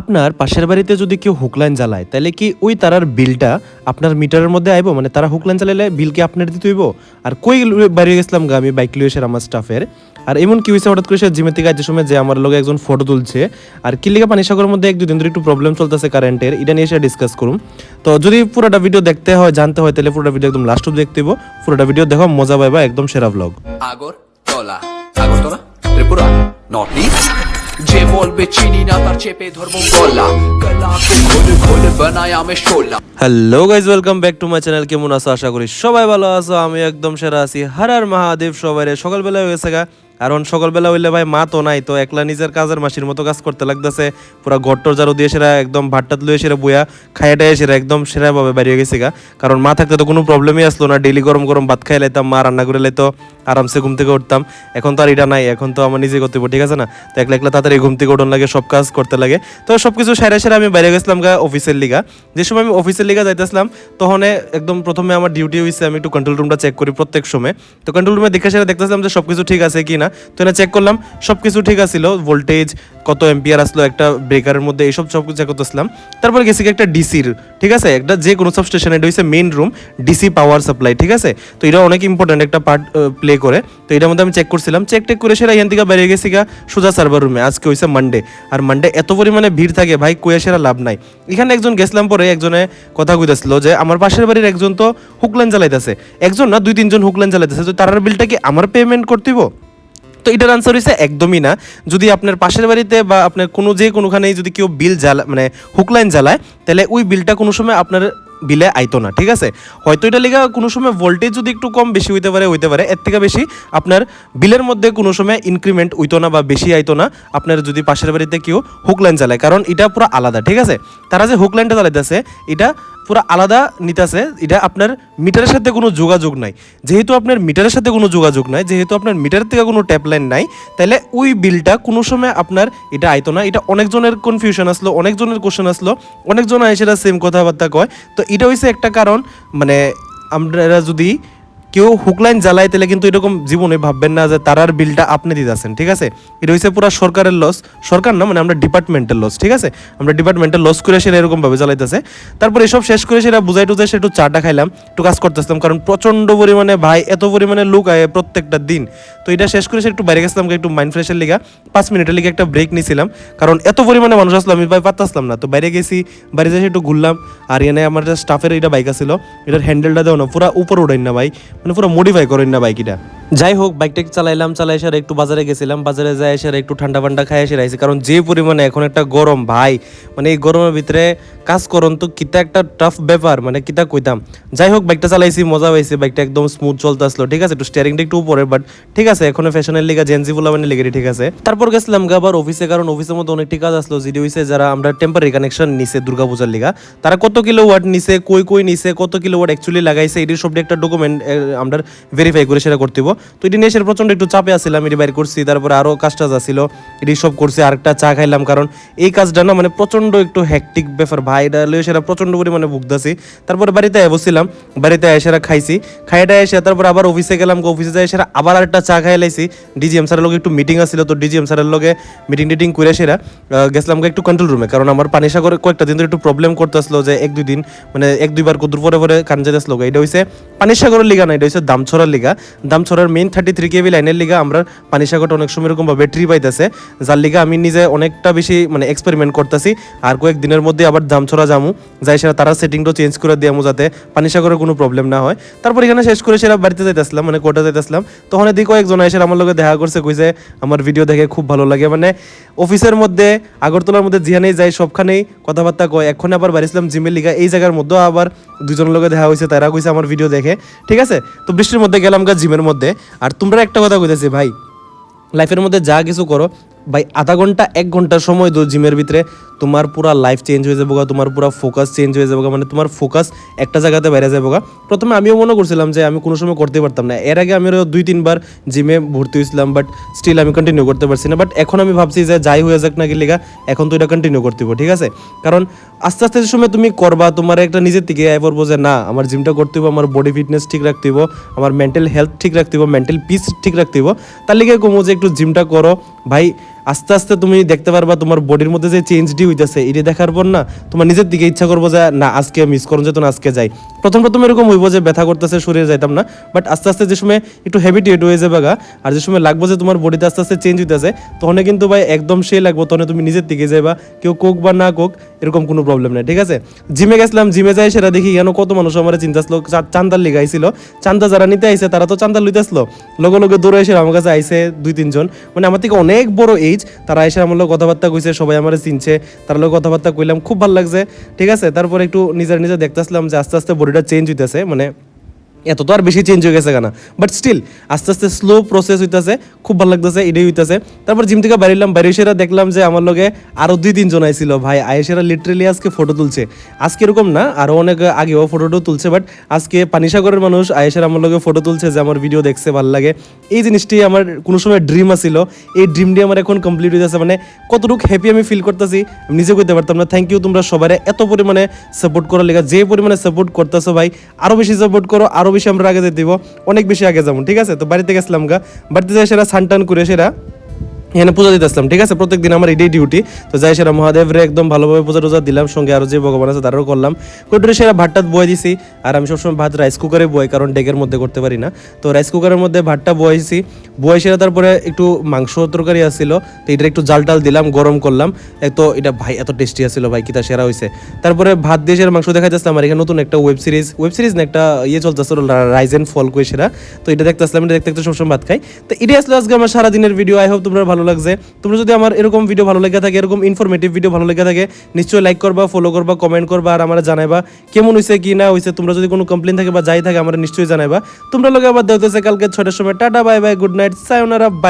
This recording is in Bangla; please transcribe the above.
আপনার পাশের বাড়িতে যদি কেউ হুকলাইন জ্বালায়, তাহলে কি ওই তারার বিলটা আপনার মিটারের মধ্যে আইব? মানে তারা হুকলাইন চালাইলে বিল কি আপনার দিতে হইব? আর কই বাড়ি গেছিলাম গা আমি বাইক লিয়ে আমার স্টাফের আর এমন কি হয়েছে হঠাৎ করে সে জিমের থেকে সময় যে আমার লোক একজন ফটো তুলছে। আর কিলিকা পানি সাগরের মধ্যে এক দুদিন ধরে একটু প্রবলেম চলতেছে কারেন্টের এটা নিয়ে এসে ডিসকাস করুম। তো যদি পুরোটা ভিডিও দেখতে হয়, জানতে হয়, তাহলে পুরোটা ভিডিও একদম লাস্ট অব্দি দেখতে হইব। পুরোটা ভিডিও দেখো, মজা পাইবা, একদম সেরা blog Agartala. Agartala? Tripura? North east বলবে চিনি না তার চেপে ধরবো গলা। Hello guys welcome back to my channel কেমন আছো? আশা করি সবাই ভালো আছো। আমি একদম সেরা আছি। হার আর মহাদেব সবাই সকালবেলা গা। কারণ সকালবেলা হইলে ভাই মা তো নাই, তো একলা নিজের কাজের মাসির মতো কাজ করতে লাগতেছে। পুরা ঘরটর জারু দিয়ে সেরা, একদম ভাতটাত লুয়ে সেরা বইয়া খাইয়াটাই সেরা, একদম সেরা ভাবে বেরিয়ে গেছে গা। কারণ মা থাকতে তো কোনো প্রবলেমই আসলো না। ডেলি গরম গরম ভাত খাই লাইতাম, মা রান্না করে লাইতো। আরামসে ঘুম থেকে উঠতাম। এখন তো আর এটা নাই, এখন তো আমার নিজে করতে ঠিক আছে না? তো একলা একলা তাড়াতাড়ি ঘুম থেকে উঠন লাগে, সব কাজ করতে লাগে। তো সব কিছু সেরা সেরা আমি বাইরে গেছিলাম গা অফিসের লিগা। যে সময় আমি অফিসের লিগা যাইতেছিলাম, তখন একদম প্রথমে আমার ডিউটি হয়েছে আমি একটু কন্ট্রোল রুমটা চেক করি প্রত্যেক সময়। তো কন্ট্রোল রুমে দেখে সেটা দেখতেছিলাম যে সব কিছু ঠিক আছে কি না তো এটা চেক করলাম সব কিছু ঠিক আছিল ভোল্টেজ কত এম্পিয়ার আসলো, একটা ব্রেকারের মধ্যে, এইসব সব চেক করতেছিলাম। তারপরে গেছি একটা ডিসির ঠিক আছে? একটা যে কোনো সাবস্টেশন এটা হচ্ছে main room DC power supply ঠিক আছে? তো এটা অনেক ইম্পর্টেন্ট একটা পার্ট প্লে করে। তো এটার মধ্যে আমি চেক করছিলাম চেক টেক করে সেটা এখান থেকে বেরিয়ে গেছি গা সোজা সার্ভার রুমে আজকে হয়েছে মানডে আর মানডে এত পরিমাণে ভিড় থাকে, ভাই কয়ে সেরা লাভ নাই। এখানে একজন গেছিলাম পরে, একজনে কথা কইতেছিল যে, আমার পাশের বাড়ির একজন তো হুকলাইন জ্বালাইতেছে। একজন না, দুই তিনজন হুকলাইন জ্বালাইতেছে, তো তার বিলটা কি আমার পেমেন্ট করতেইব? তো এটার আনসার হচ্ছে একদমই না। যদি আপনার পাশের বাড়িতে বা আপনার কোনো যে কোনোখানেই যদি কেউ বিল জ্বালা মানে হুকলাইন জ্বালায়, তাহলে ওই বিলটা কোনো সময় আপনার বিলে আইতো না, ঠিক আছে? হয়তো এটা লেগা কোনো সময় ভোল্টেজ যদি একটু কম বেশি হইতে পারে হইতে পারে, এর থেকে বেশি আপনার বিলের মধ্যে কোনো সময় ইনক্রিমেন্ট হইতো না বা বেশি আইতো না, আপনার যদি পাশের বাড়িতে কেউ হুকলাইন চালায় কারণ এটা পুরো আলাদা, ঠিক আছে? তারা যে হুকলাইনটা চালাইতেছে এটা পুরো আলাদা নিতেছে। এটা আপনার মিটারের সাথে কোনো যোগাযোগ নাই। যেহেতু আপনার মিটারের সাথে কোনো যোগাযোগ নাই, যেহেতু আপনার মিটার থেকে কোনো ট্যাপ লাইন নাই, তাহলে ওই বিলটা কোনো সময় আপনার এটা আইতো না। এটা অনেকজনের কনফিউশন আসলো, অনেকজনের কোশ্চেন আসলো, অনেকজন সেটা সেম কথাবার্তা কয়। তো এটা হয়েছে একটা কারণ মানে আমরা যদি কেউ হুকলাইন জ্বালায় তাহলে কিন্তু এরকম জীবনে ভাববেন না যে তারার বিলটা আপনি দিতেছেন, ঠিক আছে? এটা হচ্ছে পুরো সরকারের লস সরকার না মানে আমরা ডিপার্টমেন্টের লস ঠিক আছে? আমরা ডিপার্টমেন্টের লস করে সেটা এরকমভাবে জ্বালাইতেছে। তারপর এসব শেষ করে সেটা বুঝাই টুজাই সে একটু চাটা খাইলাম, একটু কাজ করতেছিলাম, কারণ প্রচণ্ড পরিমাণে ভাই, এত পরিমাণে লোক আয় প্রত্যেকটা দিন। তো এটা শেষ করে একটু বাইরে গেছিলাম, একটু মাইন্ড ফ্রেশের লিগা। পাঁচ মিনিটের লিগে একটা ব্রেক নিয়েছিলাম কারণ এত পরিমাণে মানুষ আসলো, আমি ভাই পাত্তাছিলাম না। তো বাইরে গেছি বাইরে যাই একটু ঘুরলাম। আর এনে আমার যে স্টাফের এটা বাইক আছিল, এটার হ্যান্ডেলটা দেও না, পুরো উপর উঠাই না ভাই। মানে পুরো মডিফাই করেন না বাইক এটা। যাই হোক বাইকটা চালাইলাম চালাই এসে একটু বাজারে গেছিলাম। বাজারে যাই এসে একটু ঠান্ডা ফান্ডা খাই এসে রাইছি কারণ যে পরিমাণে এখন একটা গরম ভাই মানে এই গরমের ভিতরে কাজ করন, তো কিতা একটা টাফ ব্যাপার মানে কিতা কইতাম। যাই হোক বাইকটা চালাইছি, মজা পাইছি বাইকটা একদম স্মুথ চলতে আসলো, ঠিক আছে? একটু স্টিয়ারিংটা একটু উপরে বাট ঠিক আছে, এখন ফ্যাশনের লিগা জেন্সি বলা মানে লেগে ঠিক আছে? তারপর গেছিলাম গা আবার অফিসে কারণ অফিসের মধ্যে অনেকটি কাজ আসলো, যেটি হইছে যারা আমরা টেম্পারি কানেকশন নিছে দুর্গাপূজার লিগা। তারা কত কিলো ওয়াট নিছে, কই কই নিছে, কত কিলো ওয়াট অ্যাকচুয়ালি লাগাইছে এটির সবটি একটা ডকুমেন্ট আমরা ভেরিফাই করে সেটা করতে তো এটি নিয়ে প্রচণ্ড একটু চাপে আসছিলাম, এটি বাইর করছি, তারপরে আরও কাজ টাজ আসছিল, এটি সব করছি, আরেকটা চা খাইলাম, কারণ এই কাজটা না মানে প্রচণ্ড একটু হ্যাকটিক ব্যাপার ভাই এটা লইয়ে সেটা প্রচণ্ড পরিমাণে ভুগতাছি। তারপরে বাড়িতে বসছিলাম, বাড়িতে এসে খাইছি। খাইটা এসে তারপর আবার অফিসে গেলাম অফিসে যাই সেরা আবার আরেকটা চা খাই লাইছি। ডিজিএম স্যারের লগে একটু মিটিং আসছিল তো ডিজিএম স্যারের লগে মিটিং টিটিং করে সেরা গেছিলাম একটু কন্ট্রোল রুমে কারণ আমার পানি সাগরে কয়েকটা দিন ধরে একটু প্রবলেম করতে আসলো যে এক দুই দিন মানে এক দুইবার কুদুর পরে পরে কান যেতে আসলো এটা হইছে পানি সাগরের লিগা না, এটা হচ্ছে দামছড়ার লিগা। দামছড়ার মেইন থার্টি থ্রি কেবি লাইনের লিগা আমরা পানি সাগরটা অনেক সময় এরকম ভাবে ট্রি পাইতেছে। যার লিগা আমি নিজে অনেকটা বেশি মানে এক্সপেরিমেন্ট করতেছি। আর কয়েক দিনের মধ্যে আবার দামছড়া যামু, যাই সেটা তারা সেটিংটা চেঞ্জ করে দিয়ামু যাতে পানি সাগরের কোনো প্রবলেম না হয়। তারপর এখানে শেষ করে সেটা বাড়িতে যাইতেছিলাম মানে কোর্টে যাইতেছিলাম তখন এদিকে কয়েকজন এসে আমার লগে দেখা করছে, কইছে, আমার ভিডিও দেখে খুব ভালো লাগে। মানে অফিসের মধ্যে, আগরতলার মধ্যে যেখানেই যাই, সবখানেই কথাবার্তা কয়। এখন আবার বাড়িছিলাম জিমের লিগা, এই জায়গার মধ্যেও আবার দুজনের লগে দেখা হয়েছে তারা কইছে, আমার ভিডিও দেখে। ঠিক আছে? তো বৃষ্টির মধ্যে গেলাম গা জিমের মধ্যে। আর তোমরা একটা কথা কইতেছি ভাই, লাইফের মধ্যে যা কিছু করো, ভাই, আধা ঘণ্টা, এক ঘণ্টা সময় দো জিমের ভিতরে। তোমার পুরা লাইফ চেঞ্জ হয়ে যাব তোমার পুরা ফোকাস চেঞ্জ হয়ে যাব মানে তোমার ফোকাস একটা জায়গাতে বাইরে যাব প্রথমে আমিও মনে করছিলাম যে আমি কোনো সময় করতে পারতাম না। এর আগে আমি দুই, তিনবার জিমে ভর্তি হয়েছিলাম বাট স্টিল আমি কন্টিনিউ করতে পারছি না। বাট এখন আমি ভাবছি যে যাই হয়ে যাক না গেলে এখন তো এটা কন্টিনিউ করতে ঠিক আছে? কারণ আস্তে আস্তে সময় তুমি করবা, তোমার একটা নিজের থেকে আয় পড়ব যে না, আমার জিমটা করতে হইব, আমার বডি ফিটনেস ঠিক রাখতে হইব, আমার মেন্টাল হেলথ ঠিক রাখতে হইব মেন্টাল পিস ঠিক রাখতে হইব। তার লিগে কমো যে একটু জিমটা করো। ভাই আস্তে আস্তে তুমি দেখতে পারবা তোমার বডির মধ্যে যে চেঞ্জটি হইতেছে, এটি দেখার পর না তোমার নিজের দিকে ইচ্ছা করব যে, না, আজকে মিস করুন যেত না, আজকে যাই। প্রথম প্রথম এরকম হইব যে ব্যথা করতেছে, শরীরে যাইতাম না। বাট আস্তে আস্তে যে সময় একটু হ্যাবিটেড হয়ে যাবে গা, আর যে সময় লাগবো যে তোমার বডিতে আস্তে আস্তে চেঞ্জ হইতেছে, তখন কিন্তু ভাই একদম সে লাগবো, তখন তুমি নিজের দিকে যাইবা, কেউ কোক বা না কোক, এরকম কোনো প্রবলেম নেই, ঠিক আছে? জিমে গেছিলাম জিমে যাই সেটা দেখি কেন কত মানুষ আমার চিন্তা আসলো চান্দার লিগে আইছিল। চান্দা যারা নিতে আইছে, তারা তো চান্দা লইতে আসলো লগে লগে দৌড়ে এসে আমার কাছে আইছে দুই, তিনজন। মানে আমার থেকে অনেক বড় এইজ তারা এসে আমার লোক কথাবার্তা কইছে, সবাই আমার চিনছে। তার লোক কথাবার্তা কইলাম, খুব ভালো লাগছে, ঠিক আছে? তারপরে একটু নিজের নিজে দেখতেছিলাম যে আস্তে আস্তে বডিটা চেঞ্জ হইতেছে মানে এত তো আর বেশি চেঞ্জ হয়ে গেছে কেনা? বাট স্টিল আস্তে আস্তে স্লো প্রসেস হইতাছে, খুব ভালো লাগতেছে, এটাই হইতাছে। তারপর জিম থেকে বাইরে এসে দেখলাম যে আমার লগে আরও দুই তিনজন আইছিল। ভাই আয়েসেরা লিটারেলি আজকে ফটো তুলছে। আজকে এরকম না, আরও অনেক আগেও ফটোটাও তুলছে বাট আজকে পানিসাগরের মানুষ আয়েসের আমার লগে ফটো তুলছে যে আমার ভিডিও দেখছে, ভালো লাগে। এই জিনিসটি আমার কোনো সময় ড্রিম আছিল। এই ড্রিমটি আমার এখন কমপ্লিট হইতেছে মানে কতটুকু হ্যাপি আমি ফিল করতেছি, আমি নিজে করতে পারতাম না। থ্যাংক ইউ তোমরা সবাই এত পরিমাণে সাপোর্ট করার লেগে, যে পরিমাণে সাপোর্ট করতেছো ভাই, আরও বেশি সাপোর্ট করো, আরও বেশি আমরা আগে যেতে দিব। অনেক বেশি আগে যাব, ঠিক আছে? তো বাড়িতে গেছিলাম গা। বাড়িতে যাই সেরা সানটান করে, সেরা এখানে পূজা দিতে আসলাম, ঠিক আছে? প্রত্যেকদিন আমার এটাই ডিউটি তো যাই সেরা মহাদেবরে একদম ভালোভাবে পূজা টুজা দিলাম। সঙ্গে আরও যে ভগবান আছে, তারও করলাম। কটুরে সেরা ভাতটা বয়ে দিছি, আর আমি সবসময় ভাত রাইস কুকারে বই কারণ ডেকের মধ্যে করতে পারি না। তো রাইস কুকারের মধ্যে ভাতটা বয়েছি বয়ে সেরা তারপরে একটু মাংস তরকারি আসছিল তো এটা একটু জাল টাল দিলাম, গরম করলাম। তো এটা ভাই, এত টেস্টি আসছিল ভাই, কিতা সেরা হয়েছে তারপরে ভাত দিয়ে সেরা মাংস দেখা যাচ্ছে আমার এখানে নতুন একটা ওয়েব সিরিজ ওয়েব সিরিজ না, একটা ইয়ে চলতেছিল রাইজ এন্ড ফল কই সেরা। তো এটা দেখতে আসলাম, এটা দেখতে দেখতে সবসময় ভাত খাই। তো এটাই আসলে আজকে আমার সারাদিনের ভিডিও আই হোপ তোমরা ভালো লাগছে। তোমরা যদি আমার এরকম ভিডিও ভালো লেগে থাকে, এরকম ইনফরমেটিভ ভিডিও ভালো লেগে থাকে, নিশ্চয়ই লাইক করবা ফলো করবা কমেন্ট করবা, আর আমার জানাইবা কেমন হয়েছে কি না হয়েছে তোমরা যদি কোনো কমপ্লেন থাকে বা যাই থাকে, আমার নিশ্চয়ই জানাইবা। তোমরা লোক আবার দেখতেছে কালকে ছটার সময়। Tata bye bye good night sayonara bye